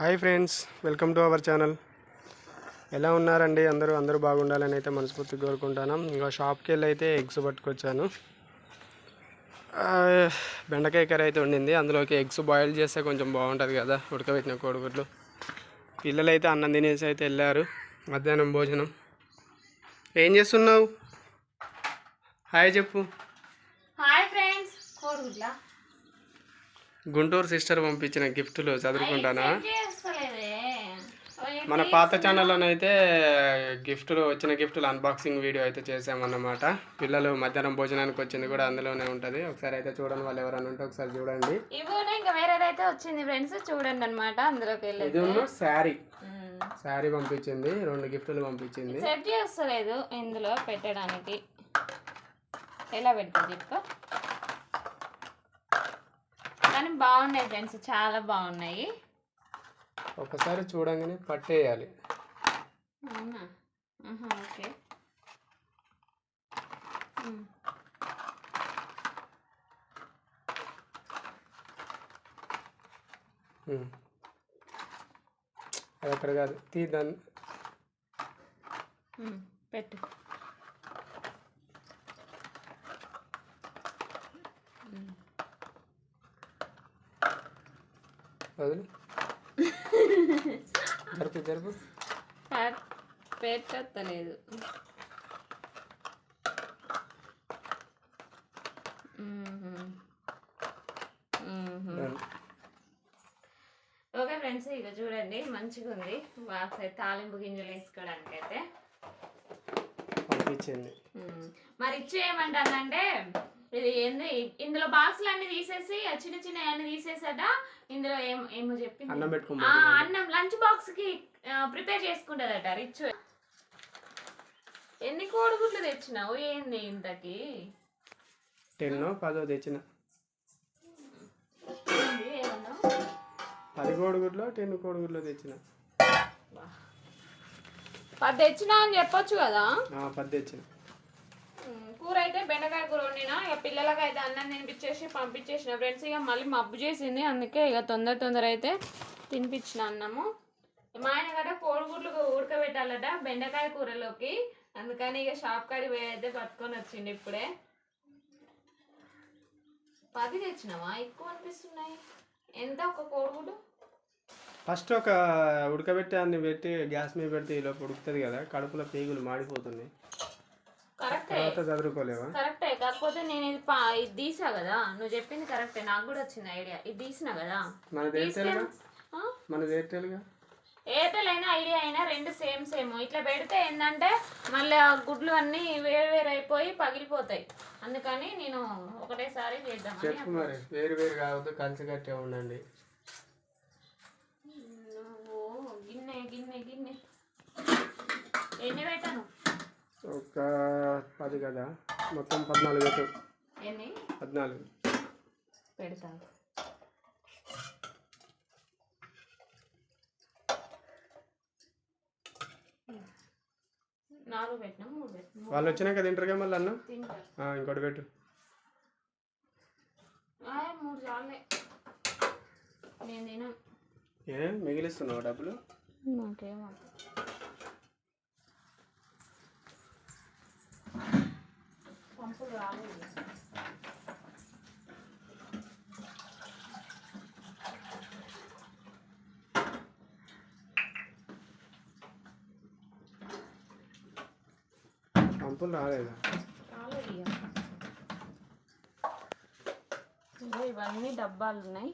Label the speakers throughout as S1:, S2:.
S1: Hi friends welcome to our channel ఎలా ఉన్నారండి? అందరూ అందరూ బాగుండాలని అయితే మనస్ఫూర్తిగా కోరుకుంటాను. ఇంకా షాప్కి వెళ్ళి అయితే ఎగ్స్ పట్టుకొచ్చాను. బెండకాయ కర్రీ అయితే ఉండింది అందులోకి ఎగ్స్ బాయిల్ చేస్తే కొంచెం బాగుంటుంది కదా ఉడకబెట్టిన కోడిగుడ్లు. పిల్లలు అయితే అన్నం తినేసి అయితే వెళ్ళారు మధ్యాహ్నం భోజనం. ఏం చేస్తున్నావు? హాయ్ చెప్పు.
S2: హాయ్ ఫ్రెండ్స్ కోడిగుడ్లా?
S1: గుంటూరు సిస్టర్ పంపించిన గిఫ్ట్లు చదువుకుంటానా? మన పాత ఛానల్లోనైతే గిఫ్ట్లు వచ్చిన గిఫ్ట్లు అన్బాక్సింగ్ వీడియో అయితే చేసామన్నమాట. పిల్లలు మధ్యాహ్నం భోజనానికి వచ్చింది కూడా అందులోనే ఉంటుంది. ఒకసారి అయితే చూడండి వాళ్ళు ఎవరైనా ఉంటే ఒకసారి చూడండి.
S2: ఇంకా వేరేదైతే వచ్చింది ఫ్రెండ్స్ చూడండి అనమాట అందులోకి
S1: ఇది శారీ. శారీ పంపించింది రెండు గిఫ్ట్లు పంపించింది.
S2: సెట్ చేస్తలేదు ఇందులో పెట్టడానికి. ఎలా పెడతా చెప్పు కానీ బాగున్నాయి ఫ్రెండ్స్ చాలా బాగున్నాయి.
S1: ఒకసారి చూడంగానే పట్టేయాలి.
S2: అవునా? ఓకే.
S1: అది అక్కడ కాదు తీద్దాన్ని
S2: పెట్టు.
S1: వదిలి జరుపు జరుపు
S2: పెట్టలేదు. ఓకే ఫ్రెండ్స్ ఇక చూడండి మంచిగా ఉంది. బాక్స్ అయితే తాలింపు గింజలు వేసుకోవడానికి అయితే. మరి ఇచ్చి ఏమంటానంటే ఇది ఏంది? ఇందులో బాక్సులు అన్ని తీసేసి చిన్న చిన్న అన్ని తీసేసాట. ఇందులో ఏం ఏమో చెప్పింది.
S1: అన్నం
S2: ఆ,
S1: పెట్టుకోమని
S2: అన్నం లంచ్ బాక్స్కి ప్రిపేర్ చేసుకుంటదట రిచ్. ఎన్ని కోడిగుడ్లు తెచ్చినావు? ఏంది ఇంతకి?
S1: టెన్ పదో తెచ్చిన? పది కోడిగుడ్లో టెన్ కోడిగుడ్లో తెచ్చిన.
S2: పది తెచ్చినా అని చెప్పొచ్చు కదా?
S1: పది తెచ్చిన.
S2: కూర అయితే బెండకాయ కూర వండిన ఇక పిల్లలకి అయితే అన్నం తినిపించేసి పంపించేసిన. ఫ్రెండ్స్ ఇక మళ్ళీ మబ్బు చేసింది అందుకే ఇక తొందర తొందర అయితే తినిపించిన అన్నము మా ఆయన కదా కోడిగుడ్లు ఉడకబెట్టాలట బెండకాయ కూరలోకి. అందుకని ఇక షాప్ కాడి పోయి అయితే పట్టుకొని వచ్చిండు ఇప్పుడే. పది తెచ్చినావా? ఎక్కువ అనిపిస్తున్నాయి. ఎంత ఒక కోడిగుడ్డు?
S1: ఫస్ట్ ఒక ఉడకబెట్టి అన్ని పెట్టి గ్యాస్ మీద పెడితే ఇలా ఉడుకుతుంది కదా కడుపులో పేగులు మాడిపోతుంది తర్వాత చదువుకోలేవా?
S2: కరెక్టే. కాకపోతే నేను ఇది ఇది తీసా కదా? నువ్వు చెప్పింది కరెక్టే. నాకు కూడా వచ్చింది ఐడియా. ఇది తీసినా కదా?
S1: మనది ఎయిర్టెల్గా
S2: ఎయిర్టెల్ అయినా ఐడియా అయినా రెండు సేమ్ సేమ్. ఇట్లా పెడితే ఏంటంటే మళ్ళీ ఆ గుడ్లు అన్నీ వేరు వేరు అయిపోయి పగిలిపోతాయి. అందుకని నేను ఒకటేసారి చేద్దామని
S1: చెప్పు మరి. వేరు వేరు కావద్దు కలిసి కట్టే ఉండండి.
S2: గిన్నె గిన్నె గిన్నె. ఎన్ని పెట్టాను?
S1: ఒక పది కదా? మొత్తం పద్నాలుగు పెట్టు.
S2: ఎన్ని?
S1: పద్నాలుగు.
S2: పెడతాను నాలుగు పెట్టినా మూడు పెట్టినా
S1: వాళ్ళు వచ్చినాక తింటారుగా మళ్ళీ అన్నం?
S2: తింటారు.
S1: ఇంకోటి పెట్టు.
S2: ఆయ్, మూడు చాలే. నేను తినను.
S1: ఏ మిగిలిస్తున్నావు డబ్బులు?
S2: నాకేమో పంపులు రాలేదు?
S1: పంపులు రాలేదా
S2: ఇవన్నీ డబ్బాలు ఉన్నాయి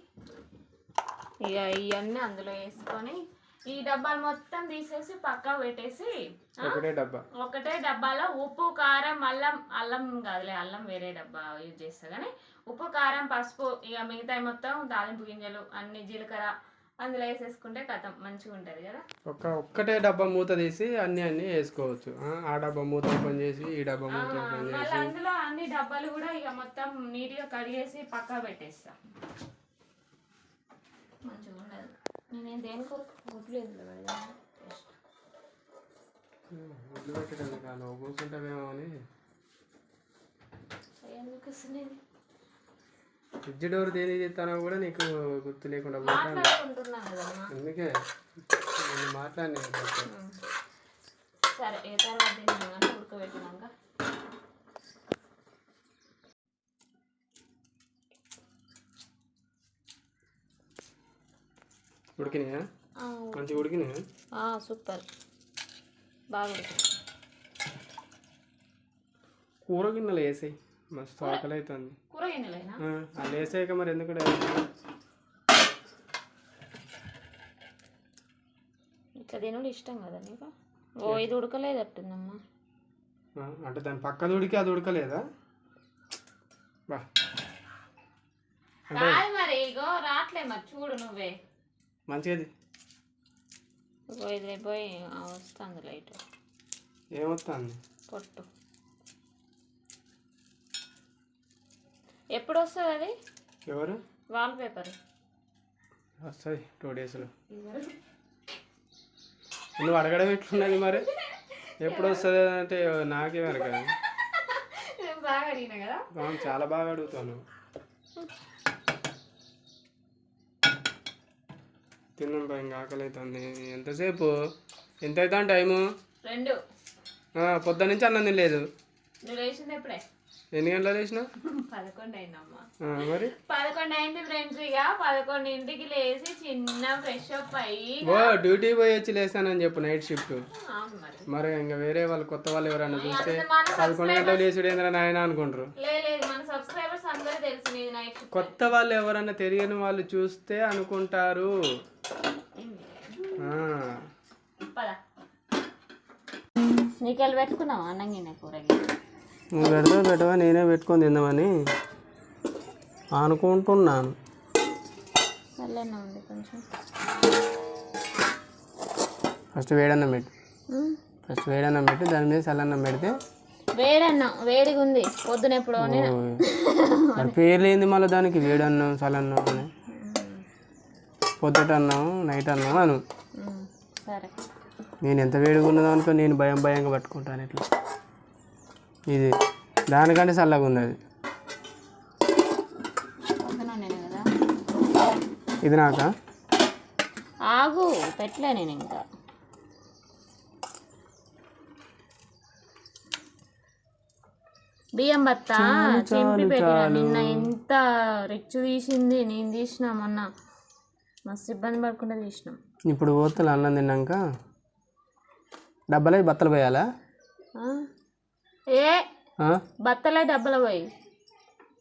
S2: ఇక ఇవన్నీ అందులో వేసుకొని ఈ డబ్బాలు మొత్తం తీసేసి పక్కకు పెట్టేసి
S1: ఒకటే డబ్బా.
S2: ఒకటే డబ్బాలో ఉప్పు కారం అల్లం అల్లం కాదులే అల్లం వేరే డబ్బా యూజ్ చేస్తా కానీ ఉప్పు కారం పసుపు ఇక మిగతా మొత్తం తాలింపు గింజలు అన్ని జీలకర్ర అందులో వేసేసుకుంటే కథం మంచిగా ఉంటుంది కదా.
S1: ఒక్క ఒక్కటే డబ్బా మూత తీసి అన్ని అన్ని వేసుకోవచ్చు. ఆ, డబ్బా మూత ఓపెన్ చేసి ఈ డబ్బా మూత ఓపెన్ చేసి.
S2: అందులో అన్ని డబ్బాలు కూడా ఇక మొత్తం నీట్గా కడిగేసి పక్కా పెట్టేస్తా. మంచిగా ఉండదు. నేనేం దేని కొరకు
S1: కాదు కూర్చుంటావేమో అని.
S2: ఎందుకు వస్తుంది
S1: ఫ్రిడ్జ్ డోర్ దేని తీస్తానో కూడా నీకు గుర్తు లేకుండా పోతాను అందుకే నేను మాట్లాడిన.
S2: సరే ఏ తర్వాత తిన్నాను ఉడకబెట్టినాక
S1: ఉడికినాయా? మంచిగా ఉడికినాయా?
S2: సూపర్. బాగా.
S1: కూర గిన్నెలు వేసాయి. మస్తు ఆకలి అవుతుంది
S2: కూర గిన్నెలేనా?
S1: వాళ్ళు వేసాక మరి ఎందుకు?
S2: ఇట్లా తినుడు ఇష్టం కదా నీకు? ఓ ఇది ఉడకలేదట్టుందమ్మా.
S1: ఆ, అంటే దాని పక్కది ఉడికి అది ఉడకలేదా? బా.
S2: కాదు మరి ఇగో రాట్లే మరి చూడు నువ్వే.
S1: మంచిది
S2: పోయి ఆ, వస్తుంది లైట్.
S1: ఏమొస్తుంది
S2: పొట్టు. ఎప్పుడు వస్తుంది అది?
S1: ఎవరు?
S2: Wall paper.
S1: వస్తుంది టూ డేస్లో నువ్వు అడగడం ఎట్లున్నది మరి? ఎప్పుడు వస్తుంది అంటే నాకే వరకు
S2: బాగా అడిగినా కదా?
S1: చాలా బాగా అడుగుతాను తిన్నాం పై ఇంకా ఆకలి అవుతుంది ఎంతసేపు? ఎంత అవుతాను టైము?
S2: రెండు.
S1: ఆ, పొద్దు నుంచి అన్నం తినలేదు.
S2: ఎప్పుడే?
S1: ఎన్ని గంటలు వేసిన
S2: పదకొండు అయిందమ్మా.
S1: మరి?
S2: పదకొండు అయింది ఫ్రెండ్స్ ఇక. పదకొండింటికి లేచి చిన్న ఫ్రెష్ అప్ అయ్యి
S1: ఓ డ్యూటీ పోయి వచ్చి లేస్తానని చెప్పు నైట్ షిఫ్ట్.
S2: మరి.
S1: ఇంకా వేరే వాళ్ళు కొత్త వాళ్ళు ఎవరైనా చూస్తే పదకొండు గంటలు లేచుడు ఏంద్రా నాయన అనుకుంటారు. కొత్త వాళ్ళు ఎవరైనా తెలియని వాళ్ళు చూస్తే అనుకుంటారు.
S2: నీకెళ్ళి పెట్టుకున్నావా అన్నంగిన కూరగి
S1: నువ్వు పెడతా పెట్టవా? నేనే పెట్టుకొని తిందామని అనుకుంటున్నాను.
S2: చల్లన్న ఉంది కొంచెం.
S1: ఫస్ట్ వేడన్నం పెట్టు. ఫస్ట్ వేడన్నం పెట్టి దాని మీద చల్లన్నం పెడితే
S2: వేడన్నం వేడిగా ఉంది పొద్దున ఎప్పుడో
S1: మరి పేర్లు ఏంది మళ్ళీ దానికి? వేడన్నం చల్లన్నం అని. పొద్దుట అన్నం నైట్ అన్నం అను.
S2: సరే.
S1: నేను ఎంత వేడిగా ఉన్నదో అనుకో నేను భయం భయంగా పట్టుకుంటాను ఇట్లా. ఇది దానికంటే చల్లగా
S2: కదా.
S1: ఇది నాకా?
S2: ఆగు పెట్టలే నేను ఇంకా. బియ్యం బత్త? చింపి పెట్టిన నిన్న ఎంత రిచ్చు తీసింది నేను తీసిన మొన్న. మస్తు ఇబ్బంది పడకుండా తీసినాం.
S1: ఇప్పుడు పోతలు అన్నం తిన్నాక డబ్బాలో బత్తలు పోయాలా?
S2: ఆ? ఏ? బత్తలే డబ్బల పోయి.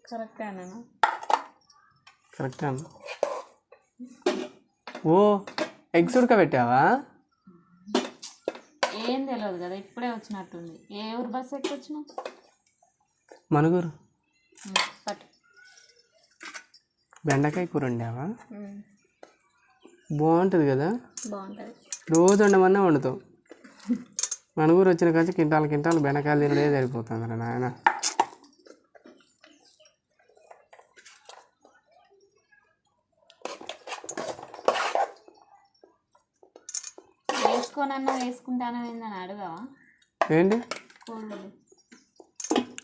S2: కరెక్టే నేను
S1: కరెక్టే అన్న. ఓ ఎగ్స్ ఉడకబెట్టావా?
S2: ఏం తెలియదు కదా ఇప్పుడే వచ్చినట్టుంది. ఏ ఊరు బస్సు ఎక్కి వచ్చినావు
S1: మనుగురు బెండకాయ కూర వండావా?
S2: ఉమ్,
S1: బాగుంటుంది కదా?
S2: బాగుంటుంది.
S1: రోజు వండమన్నా వండుతావు. మనుగురు వచ్చిన కాంచి కింటాలు కింటాలు బెండకాయలు తినడే సరిపోతుంది రా నాయన.
S2: వేసుకోనన్నా వేసుకుంటానో ఏందని అడగవా?
S1: ఏంటి?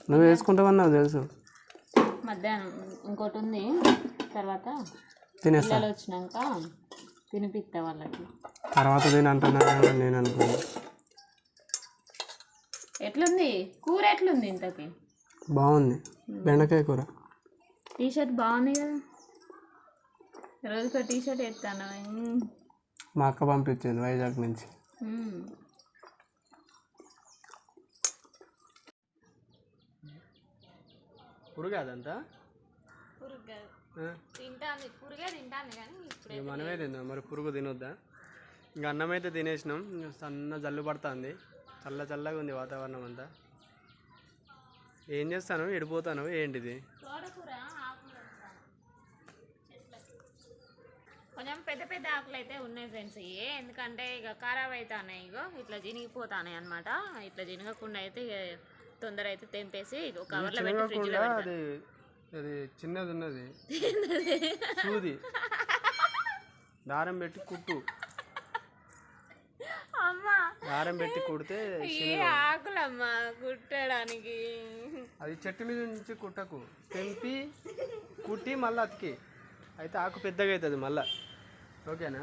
S1: నువ్వు వేసుకుంటావని నాకు తెలుసు.
S2: మధ్యాహ్నం ఇంకోటి ఉంది. తర్వాత
S1: తినేస్తా.
S2: పిల్లలు వచ్చినాక తినిపిస్తా వాళ్ళకి.
S1: తర్వాత తిని అంటున్నా నేను అనుకున్నాను
S2: ఎట్లుంది? కూర ఎట్లుంది ఇంతకి?
S1: బాగుంది. బెండకాయ కూర.
S2: టీ షర్ట్ బాగుంది కదా? రోజుకో టీ షర్ట్ ఎత్తాను
S1: మా అక్క పంపించింది వైజాగ్ నుంచి. పురుగు అదంతా?
S2: పురుగు కాదు. తింటాను పురుగే తింటాను కానీ ఇప్పుడు
S1: ఇక మనమే తిందాం మరి పురుగు తినొద్దా? ఇంకా అన్నం అయితే తినేసినాం సన్న జల్లు పడుతుంది చల్ల చల్లగా ఉంది వాతావరణం అంతా. ఏం చేస్తాను ఎడిపోతాను ఏంటిది.
S2: కొంచెం పెద్ద పెద్ద ఆకులు అయితే ఉన్నాయి ఫ్రెండ్స్ ఇవి ఎందుకంటే ఇక ఖరాబ్ అవుతాయి ఇగో ఇట్లా జినిగిపోతాయి అనమాట ఇట్లా జినగకుండా అయితే తొందర అయితే తెంపేసి కవర్లో పెట్టి ఫ్రిడ్జ్లో
S1: అది చిన్నది ఉన్నది. సూది. దారం పెట్టి కుట్టు.
S2: అమ్మా.
S1: దారం పెట్టి కుడితే
S2: ఆకులమ్మా కుట్టడానికి.
S1: అది చెట్టు మీద నుంచి కుట్టకు. తెంపి కుట్టి మళ్ళీ అతికి. అయితే ఆకు పెద్దగా అవుతుంది మళ్ళా. ఓకేనా?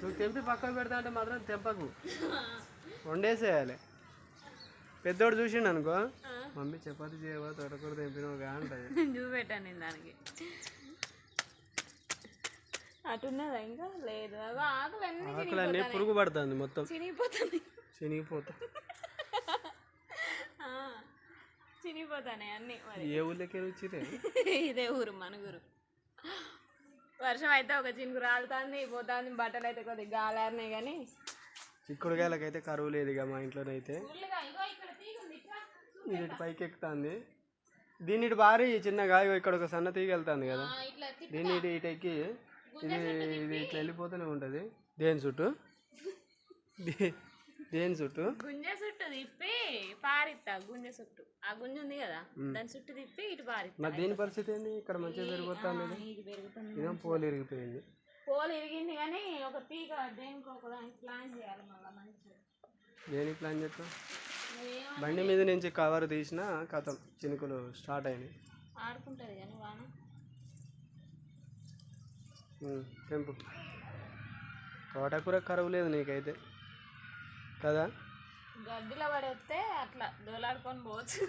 S1: నువ్వు తెంపి పక్కకు పెడతా అంటే మాత్రం తెంపకు. వండేసేయాలి. పెద్దోడు చూసిండు అనుకో. మమ్మీ చపాతి చేయవా తొడకూర తెంపినవుగా అంటది.
S2: చూపెట్టాను నేను దానికి. అటున్నదా ఇంకా? లేదు. అవి ఆకులన్నీ
S1: పురుగు పడుతుంది మొత్తం.
S2: చినిగిపోతాయి
S1: చినిగిపోతా.
S2: ఆ, చినిగిపోతాయి అన్నీ మరి.
S1: ఏ ఊళ్ళకి వచ్చిరే
S2: ఇదే ఊరు మనగురు. వర్షం అయితే ఒక చినుకు రాలుతుంది పోతుంది బట్టలు అయితే కొద్దిగా గాలారినాయి కానీ
S1: చిక్కుడుకాయలకైతే కరువు లేదు ఇక మా ఇంట్లోనైతే. ఇది ఇటు పైకి ఎక్కుతుంది ఇటు భారీ చిన్నగా ఇక్కడ ఒక సన్న తీగ వెళ్తుంది కదా. దీన్ని ఇటు ఎక్కి ఇది ఇది ఇట్లా వెళ్ళిపోతూనే ఉంటుంది. దేని చుట్టూ? దేని చుట్టూ?
S2: గుంజ చుట్టూ తిప్పి పారిస్తా గుంజ చుట్టూ. ఆ గుంజ ఉంది కదా దాని చుట్టూ తిప్పి ఇటు పారిస్తా
S1: మరి దీని పరిస్థితి ఏంది? ఇక్కడ మంచిగా
S2: పెరుగుతుంది.
S1: ఇదేం పోలు ఇరిగిపోయింది.
S2: పోలు ఇరిగింది కానీ ఒక తీగ దేనికి ఒక దానికి ప్లాన్ చేయాలి మళ్ళీ మంచిగా.
S1: దేనికి ప్లాన్ చేస్తాం బండి మీద నుంచి కవర్ తీసిన కథం చినుకులు స్టార్ట్ అయినాయి.
S2: ఆడుకుంటుంది కానీ వాన.
S1: తోటకూర కరువు లేదు నీకైతే. కదా?
S2: గడ్డిలో పడేస్తే అట్లా దోలాడుకొని పోవచ్చు.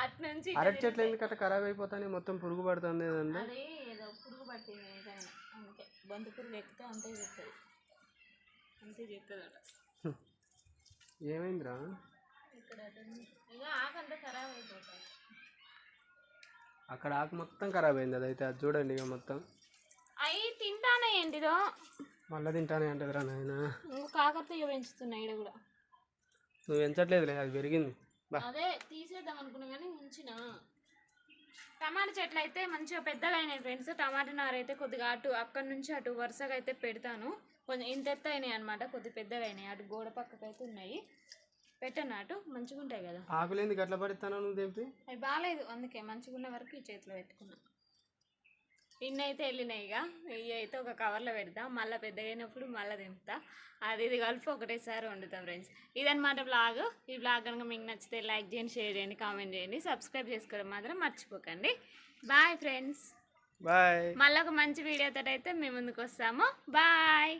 S2: అటు నుంచి ఇటు
S1: అరటి చెట్లు ఎందుకు అట్లా ఖరాబ్ అయిపోతాయి మొత్తం పురుగు పడుతుంది ఏదండి?
S2: అది ఏదో పురుగు పట్టింది అందుకే బంతి పురుగు ఎక్కితే అంతే చెప్తుంది. అంతే చెప్తుంది అట
S1: ఏమైందిరా? అక్కడ ఆకు మొత్తం ఖరాబ్ అయింది. అదైతే అది చూడండి ఇక మొత్తం.
S2: అవి తింటానే ఏంటిదో
S1: మళ్ళీ తింటానే అంటదిరా నాయన.
S2: ఇంకో కాకరతీయ పెంచుతున్నాయి ఇక్కడ కూడా.
S1: నువ్వు పెంచట్లేదులే అది పెరిగింది.
S2: అదే తీసేద్దాం అనుకున్నా కానీ ఉంచిన. టమాటా చెట్లు అయితే మంచిగా పెద్దగా అయినాయి ఫ్రెండ్స్. టమాటా నార అయితే కొద్దిగా అటు అక్కడి నుంచి అటు వరుసగా అయితే పెడతాను. కొంచెం ఇంత ఎత్తు అయినాయి అనమాట కొద్ది పెద్దగా అయినాయి. అటు గోడ పక్కకు అయితే ఉన్నాయి. పెట్టాను అటు మంచిగా ఉంటాయి కదా.
S1: ఆకులేంది గట్ల పడిస్తాను నువ్వు తెంపి.
S2: అవి బాగాలేదు అందుకే మంచిగా ఉన్న వరకు ఈ చేతిలో పెట్టుకున్నా. ఇన్ని అయితే వెళ్ళినాయి ఇక. ఇవి అయితే ఒక కవర్లో పెడతా. మళ్ళీ పెద్దగా అయినప్పుడు మళ్ళీ దింపుతా అది ఇది కలిపి ఒకటేసారి వండుతాం ఫ్రెండ్స్. ఇదన్నమాట బ్లాగ్ ఈ బ్లాగ్ కనుక మీకు నచ్చితే లైక్ చేయండి షేర్ చేయండి కామెంట్ చేయండి. సబ్స్క్రైబ్ చేసుకోవడం మాత్రం మర్చిపోకండి. Bye friends.
S1: బాయ్.
S2: మళ్ళీ ఒక మంచి వీడియోతో అయితే మేము ముందుకు వస్తాము. బాయ్.